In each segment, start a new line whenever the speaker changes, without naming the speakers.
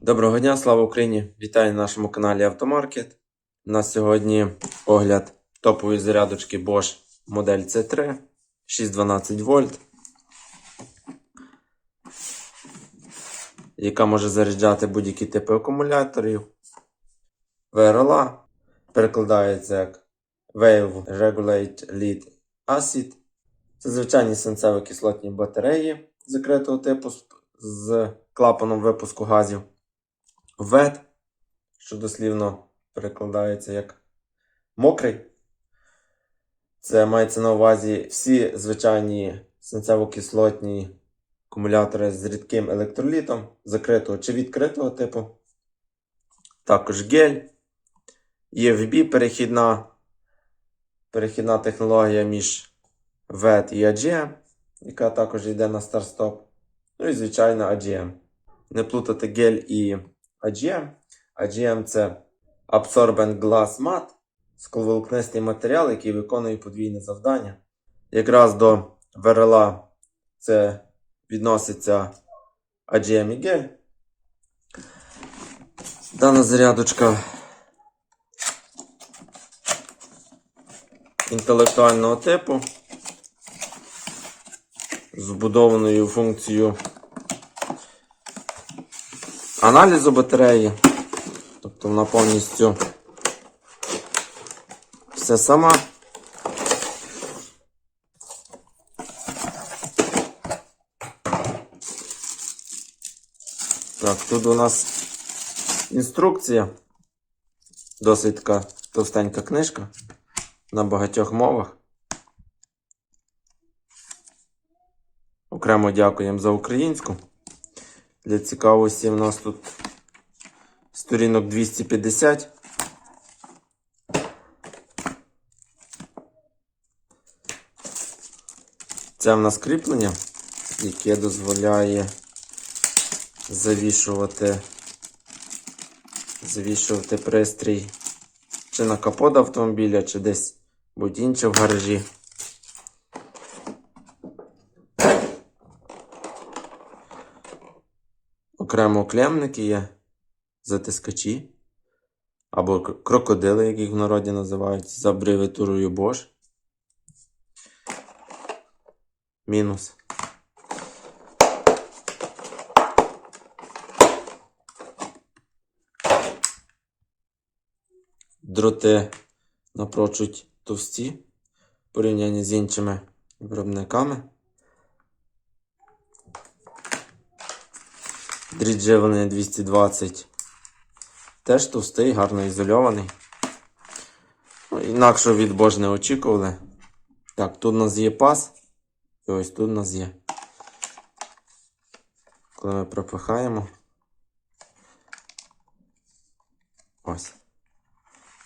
Доброго дня, слава Україні! Вітаю на нашому каналі Автомаркет. У нас сьогодні огляд топової зарядочки Bosch модель C3 612 вольт, яка може заряджати будь-які типи акумуляторів. VRLA перекладається як Wave Regulate Lead Acid. Це звичайні свинцево-кислотні батареї закритого типу з клапаном випуску газів. Вет, що дослівно перекладається як мокрий. Це мається на увазі всі звичайні свинцево-кислотні акумулятори з рідким електролітом, закритого чи відкритого типу. Також гель. EFB перехідна, перехідна технологія між VET і AGM, яка також йде на старт-стоп. Ну і звичайно AGM. Не плутати гель і AGM. AGM це Absorbent Glass Mat, скловолокнистий матеріал, який виконує подвійне завдання. Якраз до VRLA це відноситься AGM і гель. Дана зарядочка інтелектуального типу з вбудованою функцією аналізу батареї. Тобто вона повністю все сама. Так, тут у нас інструкція. Досить така товстенька книжка на багатьох мовах. Окремо дякуємо за українську. Для цікавості в нас тут сторінок 250. Це в нас кріплення, яке дозволяє завішувати, завішувати пристрій чи на капот автомобіля, чи десь будь-інше в гаражі. Окремо клемники є, затискачі, або крокодили, як їх в народі називають, за абревіатурою Bosch. Мінус. Дроти напрочуть товсті порівнянні з іншими виробниками. Живлений 220. Теж товстий, гарно ізольований. Ну, інакше від Bosch не очікували. Так, тут у нас є пас. І ось тут у нас є. Коли ми пропихаємо. Ось.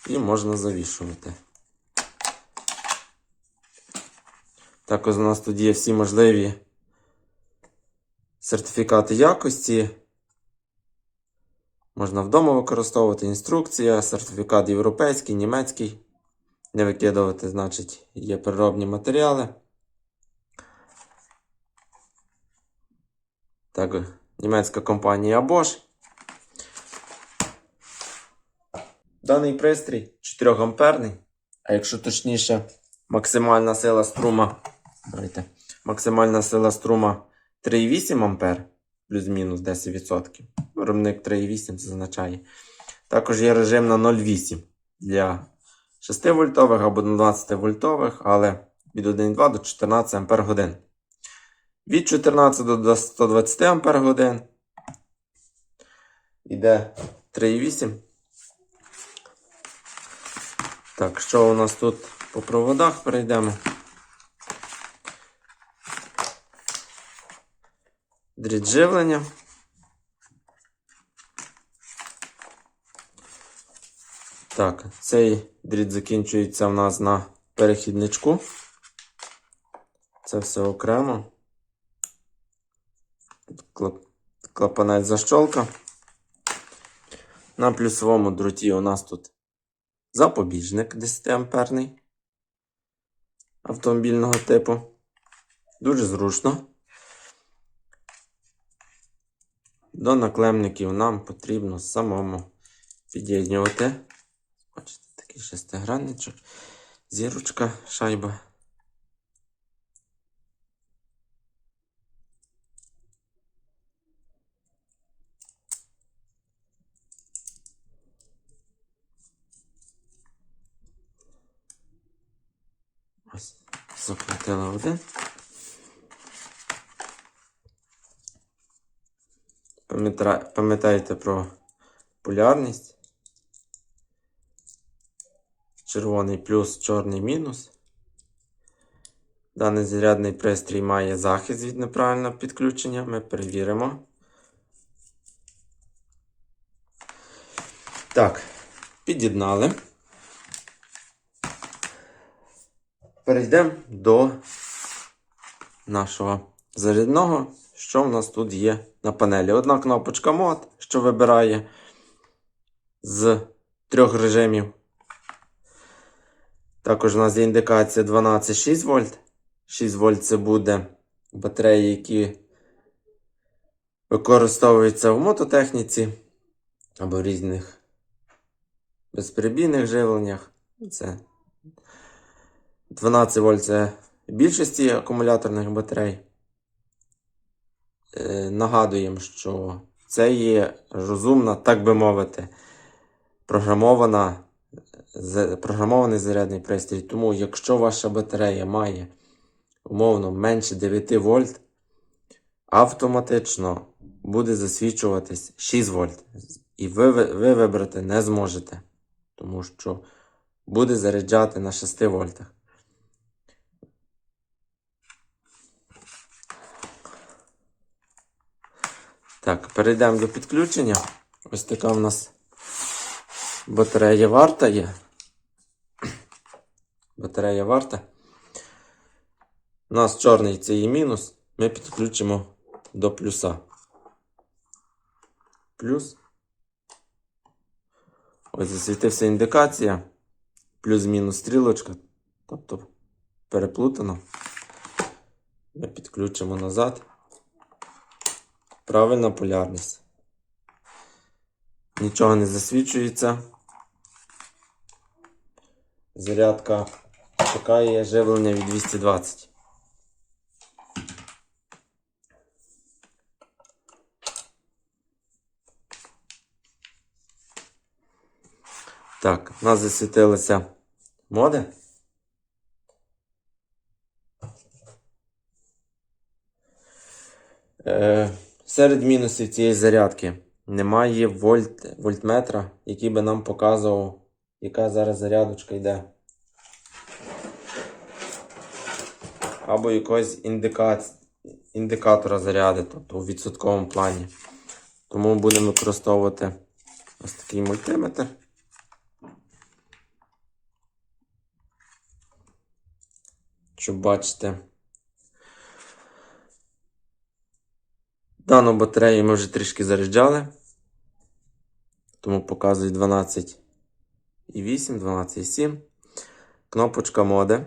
І можна завішувати. Також у нас тут є всі можливі сертифікати якості. Можна вдома використовувати інструкція, сертифікат європейський, німецький. Не викидувати, значить, є переробні матеріали. Так, німецька компанія Bosch. Даний пристрій 4 амперний, а якщо точніше, максимальна сила струма. Давайте, максимальна сила струма 3,8 ампер, плюс-мінус 10%. Виробник 3,8 це означає. Також є режим на 0,8 для 6 вольтових або 12 вольтових, але від 1,2 до 14 ампер годин. Від 14 до 120 ампер годин. Іде 3,8. Так, що у нас тут по проводах перейдемо? Дріт живлення. Так, цей дріт закінчується в нас на перехідничку. Це все окремо. Клапанець защолка. На плюсовому дроті у нас тут запобіжник 10 амперний автомобільного типу. Дуже зручно. До наклемників нам потрібно самому під'єднювати. Бачите, такий шестигранничок, зірочка, шайба. Ось, закрутила один. Пам'ятайте про полярність. Червоний плюс, чорний мінус. Даний зарядний пристрій має захист від неправильного підключення. Ми перевіримо. Так, під'єднали. Перейдемо до нашого зарядного. Що в нас тут є на панелі? Одна кнопочка мод, що вибирає з трьох режимів. Також у нас є індикація 12,6 вольт. 6 вольт це буде батареї, які використовуються в мототехніці або в різних безперебійних живленнях. Це 12 вольт це більшості акумуляторних батарей. Е, Нагадуємо, що це є розумна, так би мовити, програмована, програмований зарядний пристрій. Тому, якщо ваша батарея має умовно менше 9 вольт, автоматично буде засвічуватись 6 вольт. І ви, ви ви вибрати не зможете, тому що буде заряджати на 6 вольтах. Так, перейдемо до підключення. Ось така в нас батарея варта є. Батарея варта. У нас чорний це є мінус. Ми підключимо до плюса. Плюс. Ось засвітився індикація. Плюс-мінус стрілочка. Тобто переплутано. Ми підключимо назад. Правильна полярність. Нічого не засвічується. Зарядка чекає живлення від 220. Так, у нас засвітилися моди. Е, серед мінусів цієї зарядки немає вольт, вольтметра, який би нам показував, яка зараз зарядочка йде. Або якогось індика... індикатора заряди, тобто у відсотковому плані. Тому будемо використовувати ось такий мультиметр. Щоб бачити. Дану батарею ми вже трішки заряджали. Тому показує 12,8, 12,7. Кнопочка моди.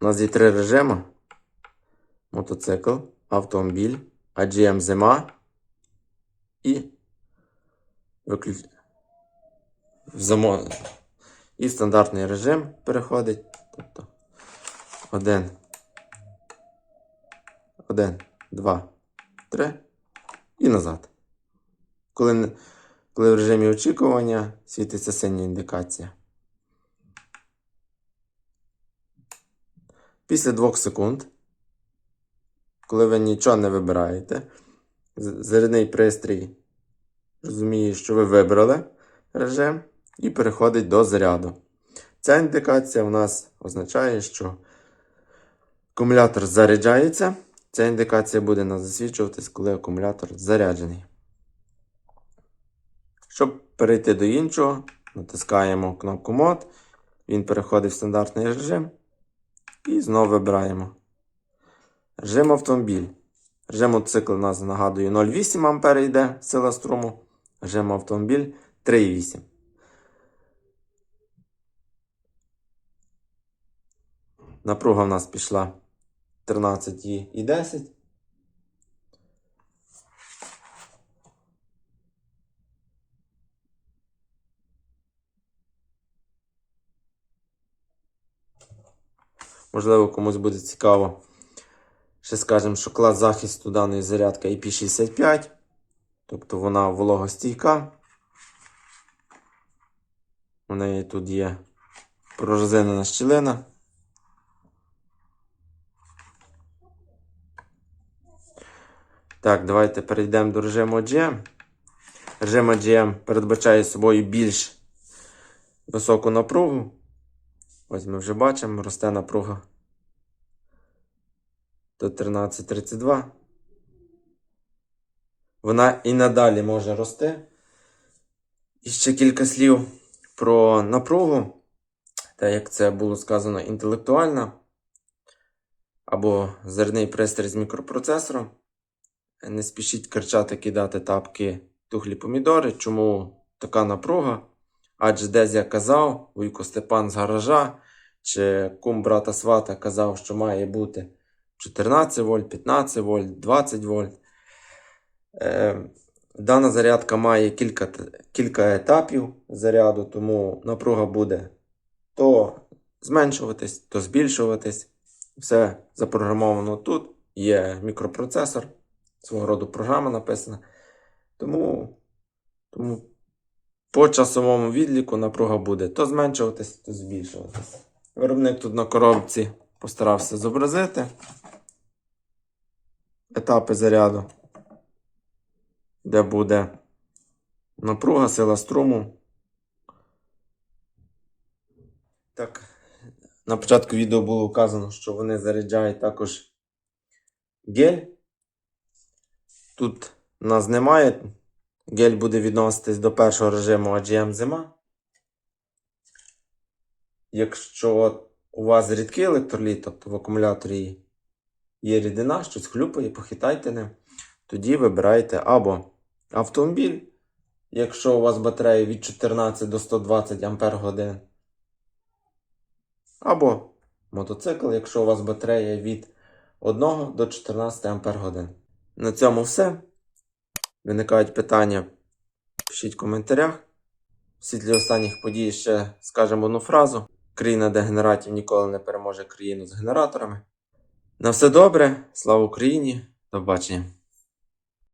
У нас є три режими: мотоцикл, автомобіль, AGM зима і виключ... в замо... і стандартний режим переходить. Тобто один. Один, два, три і назад. Коли, коли в режимі очікування світиться синя індикація. Після 2 секунд, коли ви нічого не вибираєте, зарядний пристрій розуміє, що ви вибрали режим і переходить до заряду. Ця індикація у нас означає, що акумулятор заряджається. Ця індикація буде нас засвідчуватись, коли акумулятор заряджений. Щоб перейти до іншого, натискаємо кнопку мод. Він переходить в стандартний режим. І знову вибираємо. Режим автомобіль. Режим мотоцикл у нас нагадую 0,8 А йде сила струму. Режим автомобіль 3,8. Напруга в нас пішла 13 і 10. Можливо, комусь буде цікаво. Ще скажемо, що клас захисту даної зарядки IP65. Тобто вона вологостійка. У неї тут є прорезинена щілина. Так, давайте перейдемо до режиму GM. Режим GM передбачає собою більш високу напругу. Ось ми вже бачимо, росте напруга до 13.32. Вона і надалі може рости. І ще кілька слів про напругу, та як це було сказано, інтелектуальна або зерний пристрій з мікропроцесором. Не спішіть кричати, кидати тапки тухлі помідори. Чому така напруга? Адже десь я казав, Вуйко Степан з гаража чи кум брата свата казав, що має бути 14 вольт, 15 вольт, 20 вольт. Е, дана зарядка має кілька, кілька етапів заряду, тому напруга буде то зменшуватись, то збільшуватись. Все запрограмовано тут. Є мікропроцесор, свого роду програма написана. Тому, тому по часовому відліку напруга буде то зменшуватись, то збільшуватись. Виробник тут на коробці постарався зобразити етапи заряду, де буде напруга, сила струму. Так, на початку відео було вказано, що вони заряджають також гель. Тут нас немає. Гель буде відноситись до першого режиму AGM зима. Якщо у вас рідкий електроліт, тобто в акумуляторі є рідина, щось хлюпає, похитайте ним, тоді вибирайте або автомобіль, якщо у вас батарея від 14 до 120 Ах, або мотоцикл, якщо у вас батарея від 1 до 14 Ах. На цьому все. Виникають питання, пишіть в коментарях. В світлі останніх подій ще скажемо одну фразу. Країна дегенератів ніколи не переможе країну з генераторами. На все добре, слава Україні, до побачення.